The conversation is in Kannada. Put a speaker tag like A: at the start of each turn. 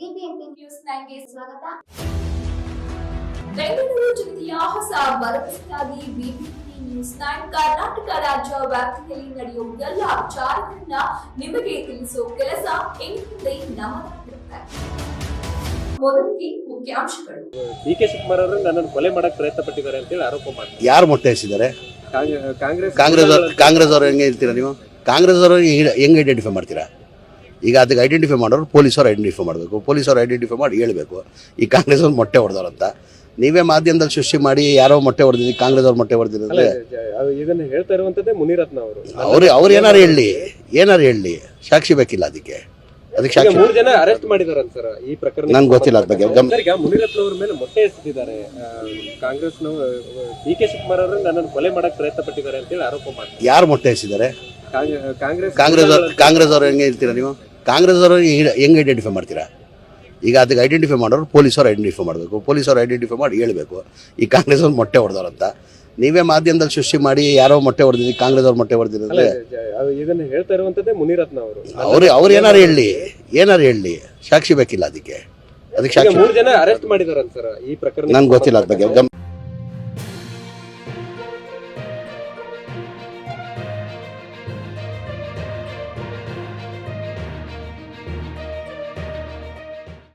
A: ಬಿಬಿಎಂಪಿ ನ್ಯೂಸ್ ನೈನ್ಗೆ ಸ್ವಾಗತ. ಬೆಂಗಳೂರು ಜಿಲ್ಲೆಯ ಹೊಸ ಭರವಸೆಯಾಗಿ ಬಿಬಿಎಂಪಿ ನ್ಯೂಸ್ ನೈನ್ ಕರ್ನಾಟಕ ರಾಜ್ಯ ವ್ಯಾಪ್ತಿಯಲ್ಲಿ ನಡೆಯುವ ಎಲ್ಲ ವಿಚಾರಗಳನ್ನ ನಿಮಗೆ ತಿಳಿಸುವ ಕೆಲಸ ಇನ್ಮುಂದೆ ನಮ್ಮದಾಗಿರುತ್ತೆ ಮೊದಲಿಗೆ ಮುಖ್ಯಾಂಶಗಳು.
B: ಡಿ ಕೆ ಶಿವಕುಮಾರ್ ಅವರು ನನ್ನನ್ನು ಕೊಲೆ ಮಾಡಕ್ ಪ್ರಯತ್ನ ಪಟ್ಟಿದ್ದಾರೆ ಅಂತೇಳಿ ಆರೋಪ ಮಾಡ್ತಾರೆ
C: ಯಾರು ಮೊಟ್ಟೆ ಹಸಿದ್ದಾರೆ
B: ಕಾಂಗ್- ಕಾಂಗ್ರೆಸ್
C: ಕಾಂಗ್ರೆಸ್ ಅವರು ಕಾಂಗ್ರೆಸ್ ಅವರು ಹೆಂಗೆ ಇರ್ತೀರಾ ನೀವು? ಕಾಂಗ್ರೆಸ್ ಅವರು ಹೆಂಗೆ ಐಡೆಂಟಿಫೈ ಮಾಡ್ತೀರಾ? ಈಗ ಅದಕ್ಕೆ ಐಡೆಂಟಿಫೈ ಮಾಡೋರು ಪೊಲೀಸವ್ರು ಐಡೆಂಟಿಫೈ ಮಾಡಬೇಕು. ಪೊಲೀಸವ್ರು ಐಡೆಂಟಿಫೈ ಮಾಡಿ ಹೇಳಬೇಕು. ಈ ಕಾಂಗ್ರೆಸ್ ಅವ್ರು ಮೊಟ್ಟೆ ಹೊಡೆದವ್ರಂತ ನೀವೇ ಮಾಧ್ಯಮದಲ್ಲಿ ಸೃಷ್ಟಿ ಮಾಡಿ ಯಾರೋ ಮೊಟ್ಟೆ ಹೊಡೆದಿದ್ದೀನಿ ಕಾಂಗ್ರೆಸ್ ಅವ್ರು ಮೊಟ್ಟೆ
B: ಹೊಡೆದಿದ್ದಾರೆ ಇದನ್ನು ಹೇಳ್ತಾ ಇರುವಂಥದ್ದೇ ಮುನಿರತ್ನ ಅವರು.
C: ಅವ್ರು ಅವ್ರು ಏನಾರು ಹೇಳಿ ಏನಾರು ಹೇಳಿ ಸಾಕ್ಷಿ ಬೇಕಿಲ್ಲ ಅದಕ್ಕೆ. ಅದಕ್ಕೆ ಸಾಕ್ಷಿ
B: ಮೂರು ಜನ ಅರೆಸ್ಟ್ ಮಾಡಿದಾರಂತ ಸರ್ ಈ ಪ್ರಕರಣ
C: ನನ್ಗೆ ಗೊತ್ತಿಲ್ಲ ಅದ್ರ ಬಗ್ಗೆ.
B: ಈಗ ಮುನಿರತ್ನ ಅವ್ರ ಮೇಲೆ ಮೊಟ್ಟೆ ಎಸೆದಿದ್ದಾರೆ ಕಾಂಗ್ರೆಸ್ ಡಿ ಕೆ ಶಿವಕುಮಾರ್ ಅವರು ನನ್ನನ್ನು ಕೊಲೆ ಮಾಡಕ್ ಪ್ರಯತ್ನ ಪಟ್ಟಿದ್ದಾರೆ ಅಂತೇಳಿ ಆರೋಪ ಮಾಡ್ತಾರೆ.
C: ಯಾರು ಮೊಟ್ಟೆ ಹಸಿದ್ದಾರೆ
B: ಕಾಂಗ್- ಕಾಂಗ್ರೆಸ್
C: ಕಾಂಗ್ರೆಸ್ ಅವ್ರು ಕಾಂಗ್ರೆಸ್ ಅವ್ರು ಹೆಂಗೆ ಹೇಳ್ತೀರಾ ನೀವು? ಕಾಂಗ್ರೆಸ್ ಅವರು ಹೆಂಗೆ ಐಡೆಂಟಿಫೈ ಮಾಡ್ತೀರಾ? ಈಗ ಅದಕ್ಕೆ ಐಡೆಂಟಿಫೈ ಮಾಡೋರು ಪೊಲೀಸವ್ರು ಐಡೆಂಟಿಫೈ ಮಾಡಬೇಕು. ಪೊಲೀಸವ್ರು ಐಡೆಂಟಿಫೈ ಮಾಡಿ ಹೇಳಬೇಕು. ಈ ಕಾಂಗ್ರೆಸ್ ಅವ್ರು ಮೊಟ್ಟೆ ಹೊಡೆದವ್ರಂತ ನೀವೇ ಮಾಧ್ಯಮದಲ್ಲಿ ಸೃಷ್ಟಿ ಮಾಡಿ ಯಾರೋ ಮೊಟ್ಟೆ ಹೊಡೆದಿದ್ದೀವಿ ಕಾಂಗ್ರೆಸ್ ಅವ್ರು ಮೊಟ್ಟೆ ಹೊಡೆದಿದ್ದಾರೆ
B: ಇದನ್ನು ಅದು ಹೇಳ್ತಾ ಇರುವಂಥದ್ದೇ ಮುನಿರತ್ನ ಅವರು.
C: ಅವ್ರು ಅವ್ರು ಏನಾರು ಹೇಳಿ ಏನಾರು ಹೇಳಿ ಸಾಕ್ಷಿ ಬೇಕಿಲ್ಲ ಅದಕ್ಕೆ. ಅದಕ್ಕೆ ಸಾಕ್ಷಿ
B: ಮೂರು ಜನ ಅರೆಸ್ಟ್ ಮಾಡಿದಾರಂತ ಸರ್ ಈ ಪ್ರಕರಣ
C: ನನ್ಗೆ ಗೊತ್ತಿಲ್ಲ ಅದ್ರ ಬಗ್ಗೆ.